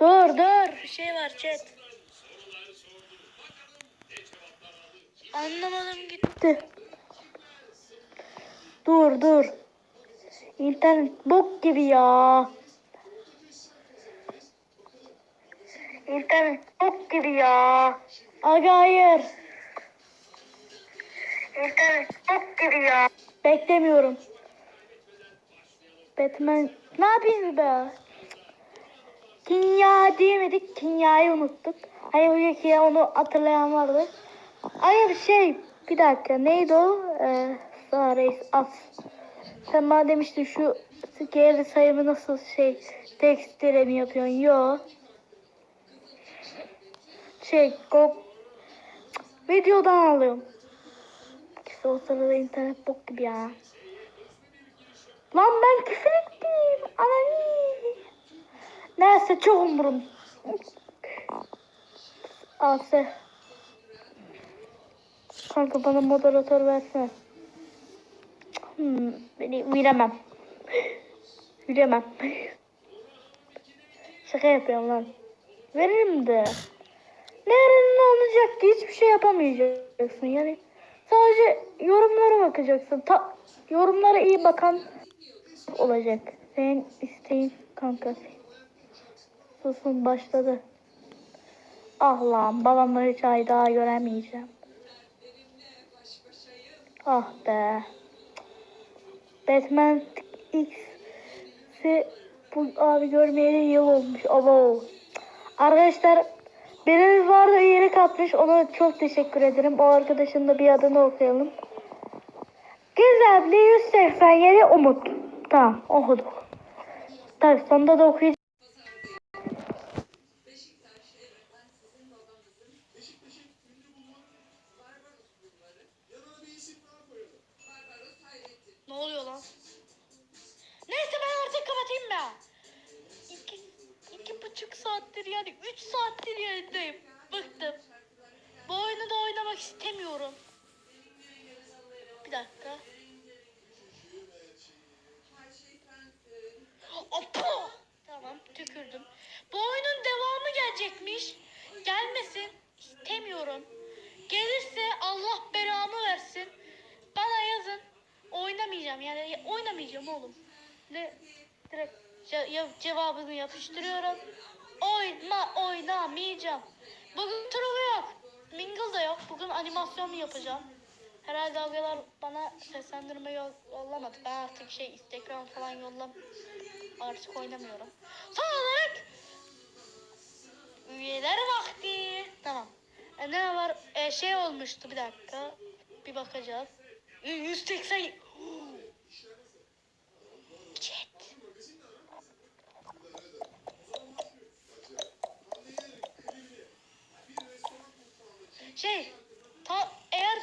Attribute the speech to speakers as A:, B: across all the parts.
A: Dur dur. Bir şey var chat. Anlamadım gitti. Dur dur. İnternet bok gibi ya. İnternet bok gibi ya. Aga hayır. İnternet bok gibi ya. Beklemiyorum. Batman ne yapayım be? Kinya diyemedik. Kinyayı unuttuk. Hani önceki onu hatırlayan vardı. Hayır şey bir dakika neydi o? Ee, Sağ Reis As. Sen bana demiştin şu geri sayımı nasıl şey tekstle mi yapıyorsun? Yo. Şey go videodan alıyorum. İşte o sırada internet bok gibi ya. Lan ben küfür Neyse çok umurum. Ase. Kanka bana moderatör versene. Hmm, beni veremem. Veremem. Şaka yapıyorum lan. Veririm de. Nerede ne olacak ki hiçbir şey yapamayacaksın yani. Sadece yorumlara bakacaksın. Ta yorumlara iyi bakan olacak. Senin isteğin kanka. Susun başladı. Ah lan babamla hiç ay daha göremeyeceğim. Ah be. Batman X'i bu abi görmeyeli yıl olmuş. Abo. Arkadaşlar biriniz vardı yeri katmış. Ona çok teşekkür ederim. O arkadaşın da bir adını okuyalım. Gizemli 187 Umut. Tamam okuduk. Tabii sonunda da okuyacağım. Saattir yani üç saattir yayındayım. Bıktım. Bu oyunu da oynamak istemiyorum. Bir dakika. Opo! Tamam tükürdüm. Bu oyunun devamı gelecekmiş. Gelmesin. İstemiyorum. Gelirse Allah belamı versin. Bana yazın. Oynamayacağım yani oynamayacağım oğlum. Ne direkt cevabını yapıştırıyorum. Oyna oynamayacağım. Bugün True yok. Mingle da yok. Bugün animasyon mu yapacağım? Herhalde ablalar bana seslendirme yol- yollamadı. Ben artık şey Instagram falan yollam. Artık oynamıyorum. Son olarak üyeler vakti. Tamam. E, ne var? E, şey olmuştu bir dakika. Bir bakacağız. E, 180 Şey, ta, eğer?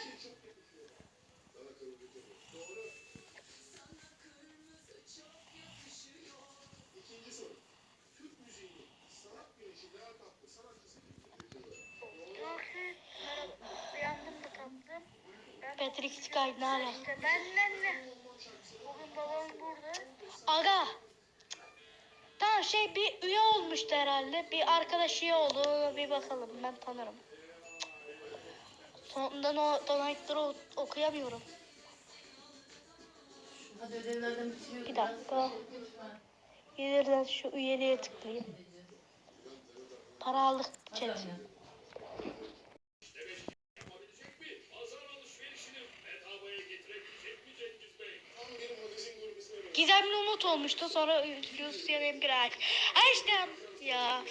A: Patrick Sky ne alaka? Benden ne? Bugün babam burada. Aga. Tamam şey bir üye olmuştu herhalde. Bir arkadaş üye oldu. Bir bakalım ben tanırım. Sonundan o donate'ları o- okuyamıyorum. Bir dakika. Gelirden şu üyeliğe tıklayayım. Para aldık chat. Gizemli Umut olmuştu sonra Lucian Emgrak. Ha işte ya.